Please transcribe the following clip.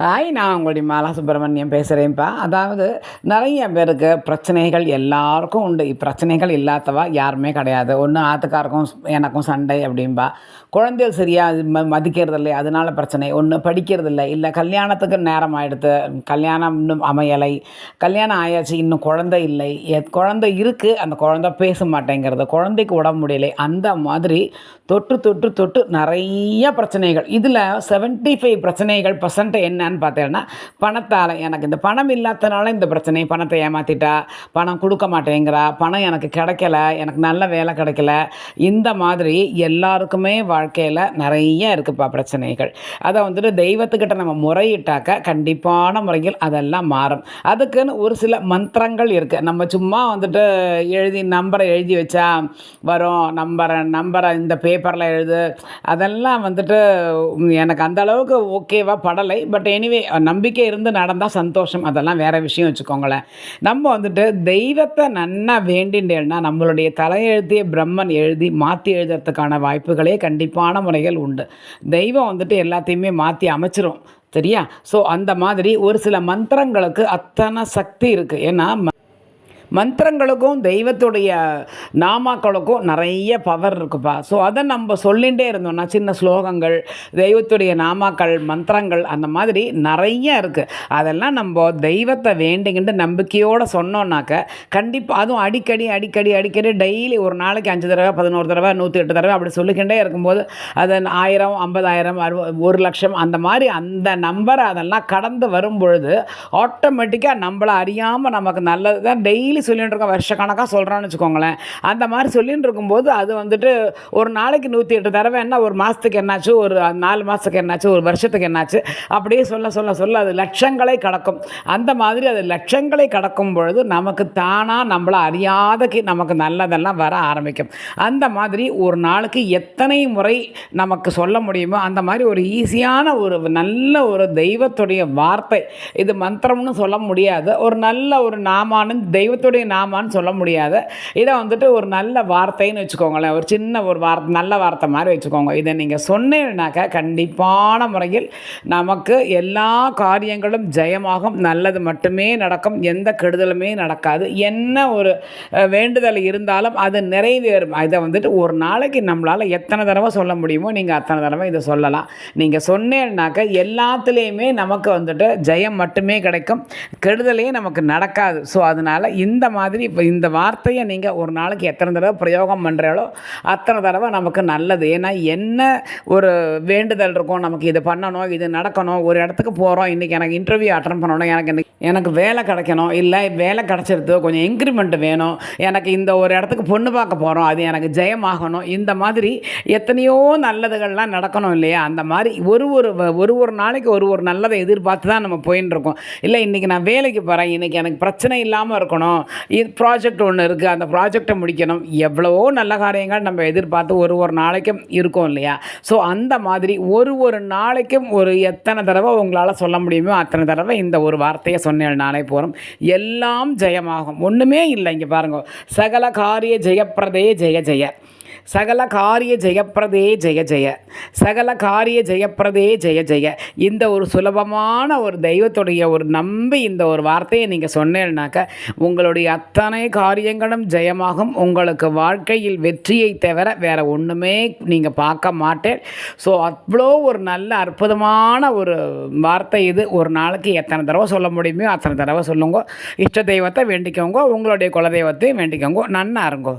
Hi நான் உங்களுடைய மாலா சுப்பிரமணியம் பேசுகிறேன்ப்பா அதாவது நிறைய பேருக்கு பிரச்சனைகள் எல்லாருக்கும் உண்டு. பிரச்சனைகள் இல்லாதவா யாருமே கிடையாது. ஒன்று ஆத்துக்காருக்கும் எனக்கும் சண்டை அப்படின்பா. குழந்தைகள் சரியாக ம மதிக்கிறது இல்லை அதனால பிரச்சனை. ஒன்று படிக்கிறது இல்லை இல்லை கல்யாணத்துக்கு நேரம் ஆகிடுது கல்யாணம் இன்னும் அமையலை. கல்யாணம் ஆயாச்சு. இன்னும் குழந்தை இல்லை. குழந்தை இருக்குது அந்த குழந்தை பேச மாட்டேங்கிறது. குழந்தைக்கு உடம்பு முடியலை. அந்த மாதிரி தொட்டு தொட்டு தொட்டு நிறைய பிரச்சனைகள். இதில் 75 ஃபைவ் பிரச்சனைகள் பர்சன்ட் என்னன்னு பார்த்தேன்னா பணத்தால் எனக்கு இந்த பணம் இல்லாதனால இந்த பிரச்சனை பணத்தை ஏமாற்றிட்டா பணம் கொடுக்க மாட்டேங்கிறா பணம் எனக்கு கிடைக்கல எனக்கு நல்ல வேலை கிடைக்கல. இந்த மாதிரி எல்லாருக்குமே வாழ்க்கையில் நிறைய இருக்குப்பா பிரச்சனைகள். அதை வந்துட்டு தெய்வத்துக்கிட்ட நம்ம முறையிட்டாக்க கண்டிப்பான முறையில் அதெல்லாம் மாறும். அதுக்குன்னு ஒரு சில மந்திரங்கள் இருக்குது நம்ம சும்மா வந்துட்டு எழுதி நம்பரை எழுதி வச்சா வரும். நம்பரை நம்பரை இந்த பேப்பரில் எழுது. அதெல்லாம் வந்துட்டு எனக்கு அந்த அளவுக்கு ஓகேவா படலை. பட் எனிவே நம்பிக்கை இருந்து நடந்தால் சந்தோஷம். அதெல்லாம் வேற விஷயம் வச்சுக்கோங்களேன். நம்ம வந்துட்டு தெய்வத்தை நன்னா வேண்டின்றேன்னா நம்மளுடைய தலையெழுத்திய பிரம்மன் எழுதி மாற்றி எழுதுறதுக்கான வாய்ப்புகளே கண்டிப்பான முறைகள் உண்டு. தெய்வம் வந்துட்டு எல்லாத்தையுமே மாற்றி அமைச்சிரும். சரியா? ஸோ அந்த மாதிரி ஒரு சில மந்திரங்களுக்கு அத்தனை சக்தி இருக்குது ஏன்னா மந்திரங்களுக்கும் தெய்வத்துடைய நாமாக்களுக்கும் நிறைய பவர் இருக்குப்பா. ஸோ அதை நம்ம சொல்லிகிட்டே இருந்தோம்னா சின்ன ஸ்லோகங்கள் தெய்வத்துடைய நாமாக்கள் மந்திரங்கள் அந்த மாதிரி நிறைய இருக்குது அதெல்லாம் நம்ம தெய்வத்தை வேண்டிக்கிட்டு நம்பிக்கையோடு சொன்னோன்னாக்க கண்டிப்பாக அதுவும் அடிக்கடி அடிக்கடி அடிக்கடி டெய்லி ஒரு நாளைக்கு அஞ்சு தடவை பதினோரு தடவை நூற்றி எட்டு தடவை அப்படி சொல்லிக்கிட்டே இருக்கும்போது அது ஆயிரம் ஐம்பதாயிரம் அறுப ஒரு லட்சம் அந்த மாதிரி அந்த நம்பரை அதெல்லாம் கடந்து வரும் பொழுது ஆட்டோமேட்டிக்காக நம்மளை அறியாமல் நமக்கு நல்லது தான் டெய்லி சொல்லிட்டு இருக்கோம் வருஷக்கணக்காக சொல்கிறான்னு வச்சுக்கோங்களேன். அந்த மாதிரி சொல்லிகிட்டு இருக்கும்போது அது வந்துட்டு ஒரு நாளைக்கு நூற்றி எட்டு தடவை என்ன ஒரு மாதத்துக்கு என்னாச்சு ஒரு நாலு மாதத்துக்கு என்னாச்சு ஒரு வருஷத்துக்கு என்னாச்சு அப்படியே சொல்ல சொல்ல சொல்ல அது லட்சங்களை கடக்கும். அந்த மாதிரி அது லட்சங்களை கடக்கும் பொழுது நமக்கு தானாக நம்மளை அறியாத கி- நமக்கு நல்லதெல்லாம் வர ஆரம்பிக்கும். அந்த மாதிரி ஒரு நாளுக்கு எத்தனை முறை நமக்கு சொல்ல முடியுமோ அந்த மாதிரி ஒரு ஈஸியான ஒரு நல்ல ஒரு தெய்வத்துடைய வார்த்தை இது மந்திரம்னு சொல்ல முடியாது. ஒரு நல்ல ஒரு நாமானு தெய்வத்து கிறிஸ்துடைய நாமான்னு சொல்ல முடியாது. இதை வந்துட்டு ஒரு நல்ல வார்த்தைன்னு வச்சுக்கோங்களேன். ஒரு சின்ன ஒரு வார்த்தை நல்ல வார்த்தை மாதிரி வச்சுக்கோங்க. இதை நீங்கள் சொன்னீங்கன்னாக்கா கண்டிப்பான முறையில் நமக்கு எல்லா காரியங்களும் ஜெயமாகும். நல்லது மட்டுமே நடக்கும். எந்த கெடுதலுமே நடக்காது. என்ன ஒரு வேண்டுதல் இருந்தாலும் அது நிறைவேறும். இதை வந்துட்டு ஒரு நாளைக்கு நம்மளால் எத்தனை தடவை சொல்ல முடியுமோ நீங்கள் அத்தனை தடவை இதை சொல்லலாம். நீங்கள் சொன்னேன்னாக்க எல்லாத்துலேயுமே நமக்கு வந்துட்டு ஜெயம் மட்டுமே கிடைக்கும். கெடுதலே நமக்கு நடக்காது. ஸோ அதனால் இந்த இந்த மாதிரி இப்போ இந்த வார்த்தையை நீங்கள் ஒரு நாளைக்கு எத்தனை தடவை பிரயோகம் பண்ணுறாலோ அத்தனை தடவை நமக்கு நல்லது. ஏன்னா என்ன ஒரு வேண்டுதல் இருக்கும் நமக்கு இது பண்ணணும் இது நடக்கணும் ஒரு இடத்துக்கு போகிறோம் இன்றைக்கி எனக்கு இன்டர்வியூ அட்டன் பண்ணணும் எனக்கு இன்னைக்கு எனக்கு வேலை கிடைக்கணும் இல்லை வேலை கிடச்சிருது கொஞ்சம் இன்க்ரிமெண்ட் வேணும் எனக்கு இந்த ஒரு இடத்துக்கு பொண்ணு பார்க்க போகிறோம் அது எனக்கு ஜெயமாகணும் இந்த மாதிரி எத்தனையோ நல்லதுகள்லாம் நடக்கணும் இல்லையா? அந்த மாதிரி ஒரு ஒரு ஒரு ஒரு நாளைக்கு ஒரு ஒரு நல்லதை எதிர்பார்த்து தான் நம்ம போயின்னு இருக்கோம். இல்லை இன்றைக்கி நான் வேலைக்கு போகிறேன் இன்றைக்கி எனக்கு பிரச்சனை இல்லாமல் இருக்கணும் ப்ராஜெக்ட் ஒன்று இருக்குது அந்த ப்ராஜெக்டை முடிக்கணும். எவ்வளவோ நல்ல காரியங்கள் நம்ம எதிர்பார்த்து ஒரு ஒரு நாளைக்கும் இருக்கும் இல்லையா? ஸோ அந்த மாதிரி ஒரு ஒரு நாளைக்கும் ஒரு எத்தனை தடவை உங்களால் சொல்ல முடியுமோ அத்தனை தடவை இந்த ஒரு வார்த்தையை சொன்னேன். நாளை போகிறோம் எல்லாம் ஜெயமாகும். ஒன்றுமே இல்லை இங்கே பாருங்க. சகல காரிய ஜெயப்பிரதே ஜெய ஜெய. சகல காரிய ஜெயப்பிரதே ஜெய ஜெய. சகல காரிய ஜெயப்பிரதே ஜெய ஜெய. இந்த ஒரு சுலபமான ஒரு தெய்வத்துடைய ஒரு நம்பி இந்த ஒரு வார்த்தையை நீங்கள் சொன்னேன்னாக்க உங்களுடைய அத்தனை காரியங்களும் ஜெயமாகும். உங்களுக்கு வாழ்க்கையில் வெற்றியை தவிர வேறு ஒன்றுமே நீங்கள் பார்க்க மாட்டேன். ஸோ அவ்வளோ ஒரு நல்ல அற்புதமான ஒரு வார்த்தை இது. ஒரு நாளைக்கு எத்தனை தடவை சொல்ல முடியுமோ அத்தனை தடவை சொல்லுங்க. இஷ்ட தெய்வத்தை வேண்டிக்கோங்க. உங்களுடைய குலதெய்வத்தையும் வேண்டிக்கோங்க. நன்னா இருங்கோ.